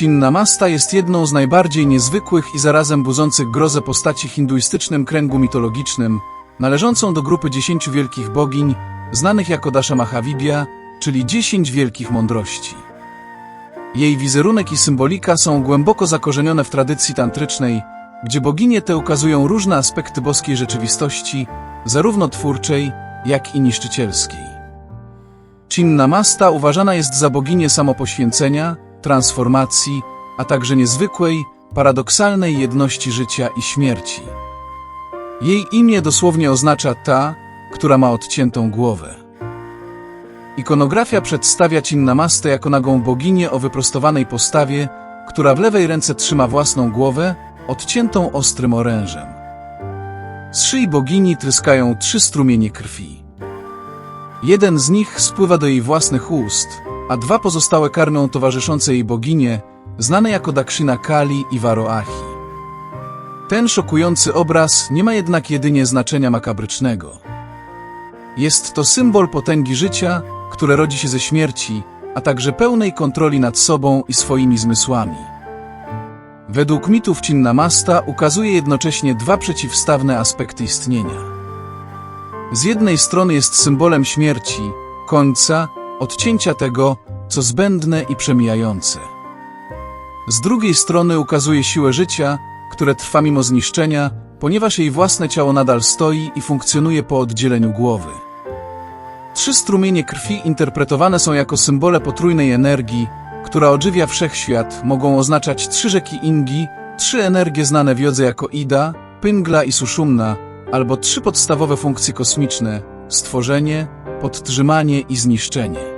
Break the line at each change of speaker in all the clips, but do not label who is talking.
Chinnamasta jest jedną z najbardziej niezwykłych i zarazem budzących grozę postaci w hinduistycznym kręgu mitologicznym, należącą do grupy dziesięciu wielkich bogiń, znanych jako Dasha Mahavibhya, czyli dziesięć wielkich mądrości. Jej wizerunek i symbolika są głęboko zakorzenione w tradycji tantrycznej, gdzie boginie te ukazują różne aspekty boskiej rzeczywistości, zarówno twórczej, jak i niszczycielskiej. Chinnamasta uważana jest za boginię samopoświęcenia, transformacji, a także niezwykłej, paradoksalnej jedności życia i śmierci. Jej imię dosłownie oznacza ta, która ma odciętą głowę. Ikonografia przedstawia Chinnamastę jako nagą boginię o wyprostowanej postawie, która w lewej ręce trzyma własną głowę, odciętą ostrym orężem. Z szyi bogini tryskają trzy strumienie krwi. Jeden z nich spływa do jej własnych ust, a dwa pozostałe karmią towarzyszące jej boginie, znane jako Dakshina Kali i Varoahi. Ten szokujący obraz nie ma jednak jedynie znaczenia makabrycznego. Jest to symbol potęgi życia, które rodzi się ze śmierci, a także pełnej kontroli nad sobą i swoimi zmysłami. Według mitów Chinnamasta ukazuje jednocześnie dwa przeciwstawne aspekty istnienia. Z jednej strony jest symbolem śmierci, końca, odcięcia tego, co zbędne i przemijające. Z drugiej strony ukazuje siłę życia, które trwa mimo zniszczenia, ponieważ jej własne ciało nadal stoi i funkcjonuje po oddzieleniu głowy. Trzy strumienie krwi interpretowane są jako symbole potrójnej energii, która odżywia wszechświat, mogą oznaczać trzy rzeki Ingi, trzy energie znane w jodze jako Ida, Pingla i Sushumna, albo trzy podstawowe funkcje kosmiczne stworzenie, podtrzymanie i zniszczenie.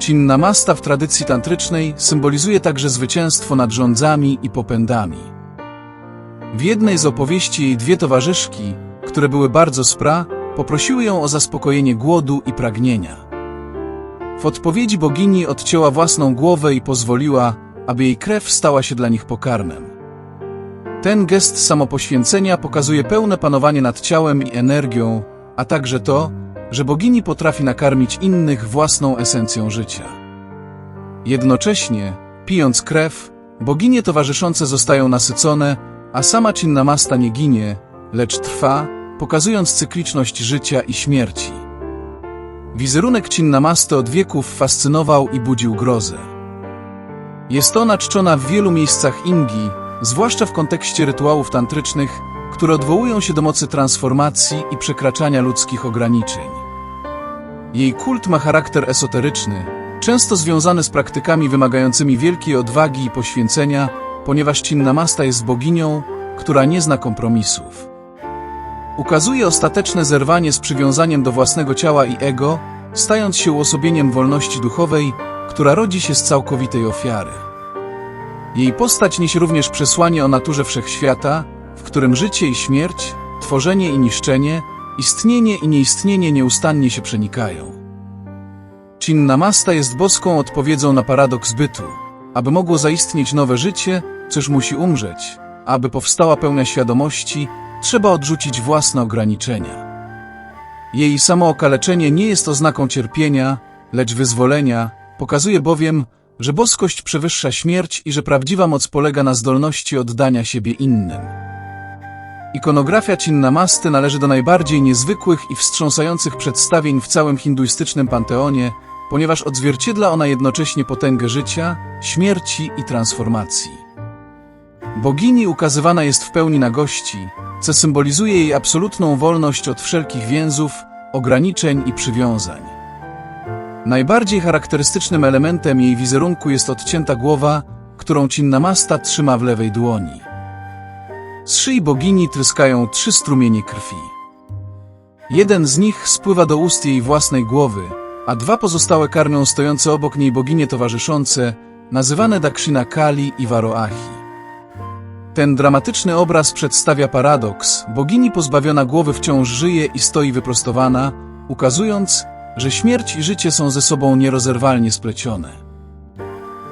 Chinnamasta w tradycji tantrycznej symbolizuje także zwycięstwo nad rządzami i popędami. W jednej z opowieści jej dwie towarzyszki, które były bardzo spra, poprosiły ją o zaspokojenie głodu i pragnienia. W odpowiedzi bogini odcięła własną głowę i pozwoliła, aby jej krew stała się dla nich pokarmem. Ten gest samopoświęcenia pokazuje pełne panowanie nad ciałem i energią, a także to, że bogini potrafi nakarmić innych własną esencją życia. Jednocześnie, pijąc krew, boginie towarzyszące zostają nasycone, a sama Chinnamasta nie ginie, lecz trwa, pokazując cykliczność życia i śmierci. Wizerunek Chinnamasty od wieków fascynował i budził grozę. Jest ona czczona w wielu miejscach Indii, zwłaszcza w kontekście rytuałów tantrycznych, które odwołują się do mocy transformacji i przekraczania ludzkich ograniczeń. Jej kult ma charakter esoteryczny, często związany z praktykami wymagającymi wielkiej odwagi i poświęcenia, ponieważ Chinnamasta jest boginią, która nie zna kompromisów. Ukazuje ostateczne zerwanie z przywiązaniem do własnego ciała i ego, stając się uosobieniem wolności duchowej, która rodzi się z całkowitej ofiary. Jej postać niesie również przesłanie o naturze wszechświata, w którym życie i śmierć, tworzenie i niszczenie, istnienie i nieistnienie nieustannie się przenikają. Chinnamasta jest boską odpowiedzią na paradoks bytu. Aby mogło zaistnieć nowe życie, coś musi umrzeć. Aby powstała pełnia świadomości, trzeba odrzucić własne ograniczenia. Jej samookaleczenie nie jest oznaką cierpienia, lecz wyzwolenia, pokazuje bowiem, że boskość przewyższa śmierć i że prawdziwa moc polega na zdolności oddania siebie innym. Ikonografia Cinnamasty należy do najbardziej niezwykłych i wstrząsających przedstawień w całym hinduistycznym panteonie, ponieważ odzwierciedla ona jednocześnie potęgę życia, śmierci i transformacji. Bogini ukazywana jest w pełni nagości, co symbolizuje jej absolutną wolność od wszelkich więzów, ograniczeń i przywiązań. Najbardziej charakterystycznym elementem jej wizerunku jest odcięta głowa, którą Chinnamasta trzyma w lewej dłoni. Z szyi bogini tryskają trzy strumienie krwi. Jeden z nich spływa do ust jej własnej głowy, a dwa pozostałe karmią stojące obok niej boginie towarzyszące, nazywane Dakshina Kali i Varoahi. Ten dramatyczny obraz przedstawia paradoks. Bogini pozbawiona głowy wciąż żyje i stoi wyprostowana, ukazując, że śmierć i życie są ze sobą nierozerwalnie splecione.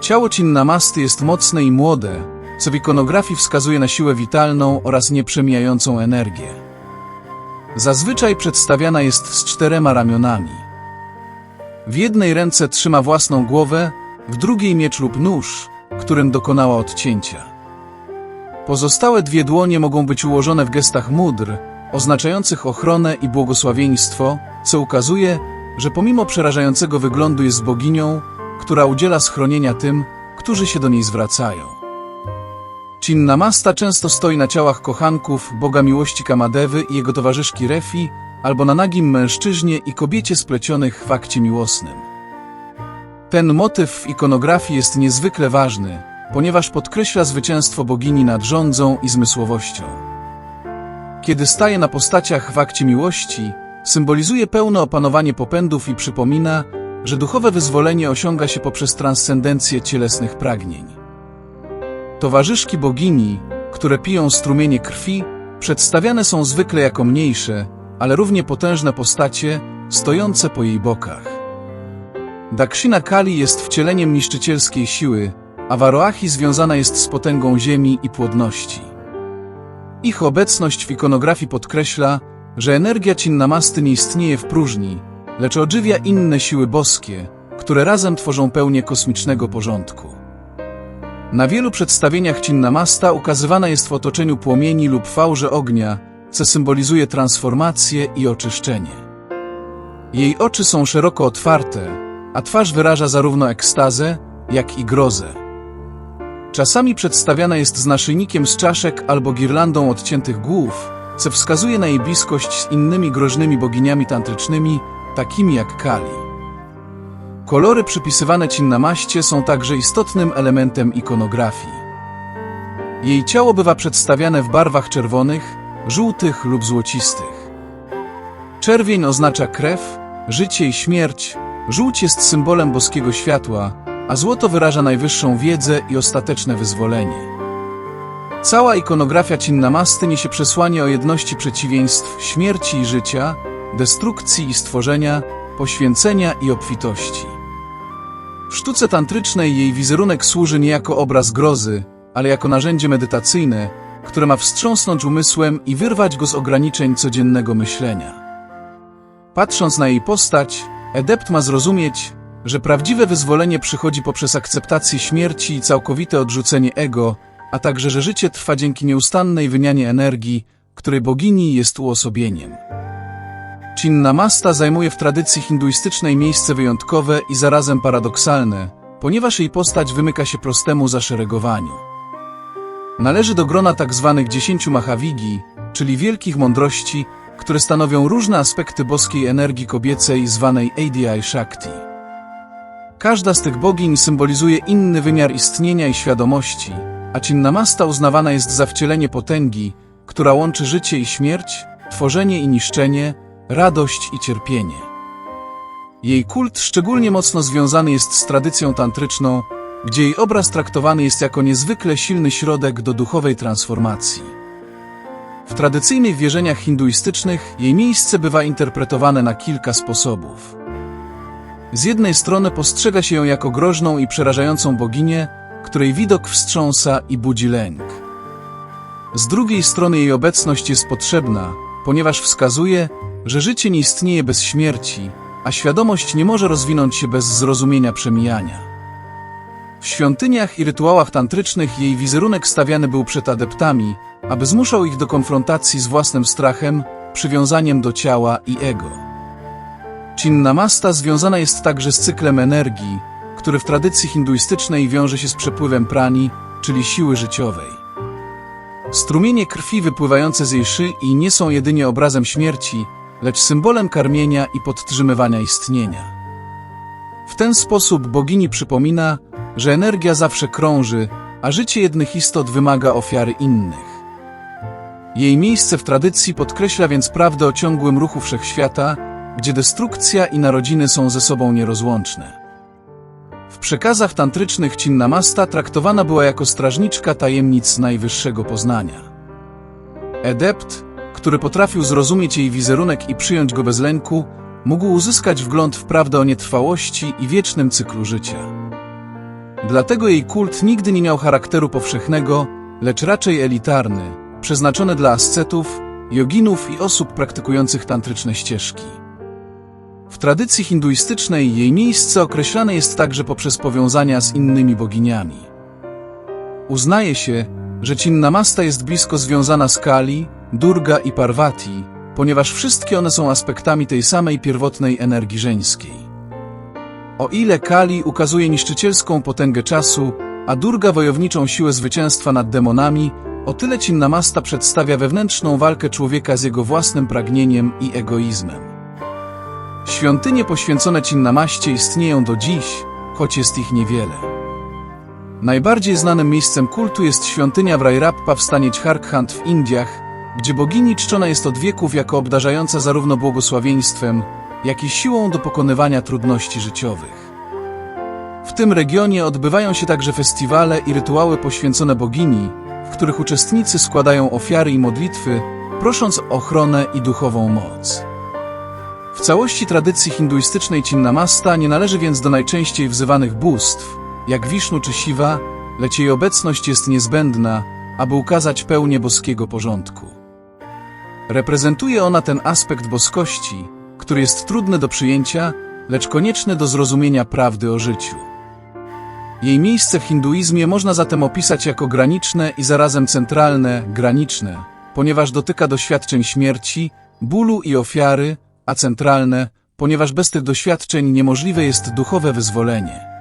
Ciało Cinnamasty jest mocne i młode, co w ikonografii wskazuje na siłę witalną oraz nieprzemijającą energię. Zazwyczaj przedstawiana jest z czterema ramionami. W jednej ręce trzyma własną głowę, w drugiej miecz lub nóż, którym dokonała odcięcia. Pozostałe dwie dłonie mogą być ułożone w gestach mudr, oznaczających ochronę i błogosławieństwo, co ukazuje, że pomimo przerażającego wyglądu jest boginią, która udziela schronienia tym, którzy się do niej zwracają. Chinnamasta często stoi na ciałach kochanków, boga miłości Kamadewy i jego towarzyszki Refi, albo na nagim mężczyźnie i kobiecie splecionych w akcie miłosnym. Ten motyw w ikonografii jest niezwykle ważny, ponieważ podkreśla zwycięstwo bogini nad rządzą i zmysłowością. Kiedy staje na postaciach w akcie miłości, symbolizuje pełne opanowanie popędów i przypomina, że duchowe wyzwolenie osiąga się poprzez transcendencję cielesnych pragnień. Towarzyszki bogini, które piją strumienie krwi, przedstawiane są zwykle jako mniejsze, ale równie potężne postacie, stojące po jej bokach. Dakshina Kali jest wcieleniem niszczycielskiej siły, a Waroahi związana jest z potęgą ziemi i płodności. Ich obecność w ikonografii podkreśla, że energia Cinnamasty nie istnieje w próżni, lecz ożywia inne siły boskie, które razem tworzą pełnię kosmicznego porządku. Na wielu przedstawieniach Cinnamasta ukazywana jest w otoczeniu płomieni lub fałże ognia, co symbolizuje transformację i oczyszczenie. Jej oczy są szeroko otwarte, a twarz wyraża zarówno ekstazę, jak i grozę. Czasami przedstawiana jest z naszyjnikiem z czaszek albo girlandą odciętych głów, co wskazuje na jej bliskość z innymi groźnymi boginiami tantrycznymi, takimi jak Kali. Kolory przypisywane Cinnamaście są także istotnym elementem ikonografii. Jej ciało bywa przedstawiane w barwach czerwonych, żółtych lub złocistych. Czerwień oznacza krew, życie i śmierć, żółć jest symbolem boskiego światła, a złoto wyraża najwyższą wiedzę i ostateczne wyzwolenie. Cała ikonografia Cinnamasty niesie przesłanie o jedności przeciwieństw śmierci i życia, destrukcji i stworzenia, poświęcenia i obfitości. W sztuce tantrycznej jej wizerunek służy nie jako obraz grozy, ale jako narzędzie medytacyjne, które ma wstrząsnąć umysłem i wyrwać go z ograniczeń codziennego myślenia. Patrząc na jej postać, adept ma zrozumieć, że prawdziwe wyzwolenie przychodzi poprzez akceptację śmierci i całkowite odrzucenie ego, a także że życie trwa dzięki nieustannej wymianie energii, której bogini jest uosobieniem. Chinnamasta zajmuje w tradycji hinduistycznej miejsce wyjątkowe i zarazem paradoksalne, ponieważ jej postać wymyka się prostemu zaszeregowaniu. Należy do grona tzw. Tak dziesięciu Mahavigi, czyli wielkich mądrości, które stanowią różne aspekty boskiej energii kobiecej zwanej Adi Shakti. Każda z tych bogiń symbolizuje inny wymiar istnienia i świadomości, a Chinnamasta uznawana jest za wcielenie potęgi, która łączy życie i śmierć, tworzenie i niszczenie, radość i cierpienie. Jej kult szczególnie mocno związany jest z tradycją tantryczną, gdzie jej obraz traktowany jest jako niezwykle silny środek do duchowej transformacji. W tradycyjnych wierzeniach hinduistycznych jej miejsce bywa interpretowane na kilka sposobów. Z jednej strony postrzega się ją jako groźną i przerażającą boginię, której widok wstrząsa i budzi lęk. Z drugiej strony jej obecność jest potrzebna, ponieważ wskazuje, że życie nie istnieje bez śmierci, a świadomość nie może rozwinąć się bez zrozumienia przemijania. W świątyniach i rytuałach tantrycznych jej wizerunek stawiany był przed adeptami, aby zmuszał ich do konfrontacji z własnym strachem, przywiązaniem do ciała i ego. Chinnamasta związana jest także z cyklem energii, który w tradycji hinduistycznej wiąże się z przepływem prani, czyli siły życiowej. Strumienie krwi wypływające z jej szy i nie są jedynie obrazem śmierci, lecz symbolem karmienia i podtrzymywania istnienia. W ten sposób bogini przypomina, że energia zawsze krąży, a życie jednych istot wymaga ofiary innych. Jej miejsce w tradycji podkreśla więc prawdę o ciągłym ruchu wszechświata, gdzie destrukcja i narodziny są ze sobą nierozłączne. W przekazach tantrycznych Cinnamasta traktowana była jako strażniczka tajemnic najwyższego poznania. Edept, który potrafił zrozumieć jej wizerunek i przyjąć go bez lęku, mógł uzyskać wgląd w prawdę o nietrwałości i wiecznym cyklu życia. Dlatego jej kult nigdy nie miał charakteru powszechnego, lecz raczej elitarny, przeznaczony dla ascetów, joginów i osób praktykujących tantryczne ścieżki. W tradycji hinduistycznej jej miejsce określane jest także poprzez powiązania z innymi boginiami. Uznaje się, że Cinnamasta jest blisko związana z Kali, Durga i Parvati, ponieważ wszystkie one są aspektami tej samej pierwotnej energii żeńskiej. O ile Kali ukazuje niszczycielską potęgę czasu, a Durga wojowniczą siłę zwycięstwa nad demonami, o tyle Cinnamasta przedstawia wewnętrzną walkę człowieka z jego własnym pragnieniem i egoizmem. Świątynie poświęcone Cinnamaście istnieją do dziś, choć jest ich niewiele. Najbardziej znanym miejscem kultu jest świątynia w w stanie Jharkhand w Indiach, gdzie bogini czczona jest od wieków jako obdarzająca zarówno błogosławieństwem, jak i siłą do pokonywania trudności życiowych. W tym regionie odbywają się także festiwale i rytuały poświęcone bogini, w których uczestnicy składają ofiary i modlitwy, prosząc o ochronę i duchową moc. W całości tradycji hinduistycznej Cinnamasta nie należy więc do najczęściej wzywanych bóstw, jak Wisznu czy Siwa, lecz jej obecność jest niezbędna, aby ukazać pełnię boskiego porządku. Reprezentuje ona ten aspekt boskości, który jest trudny do przyjęcia, lecz konieczny do zrozumienia prawdy o życiu. Jej miejsce w hinduizmie można zatem opisać jako graniczne i zarazem centralne, graniczne, ponieważ dotyka doświadczeń śmierci, bólu i ofiary, a centralne, ponieważ bez tych doświadczeń niemożliwe jest duchowe wyzwolenie.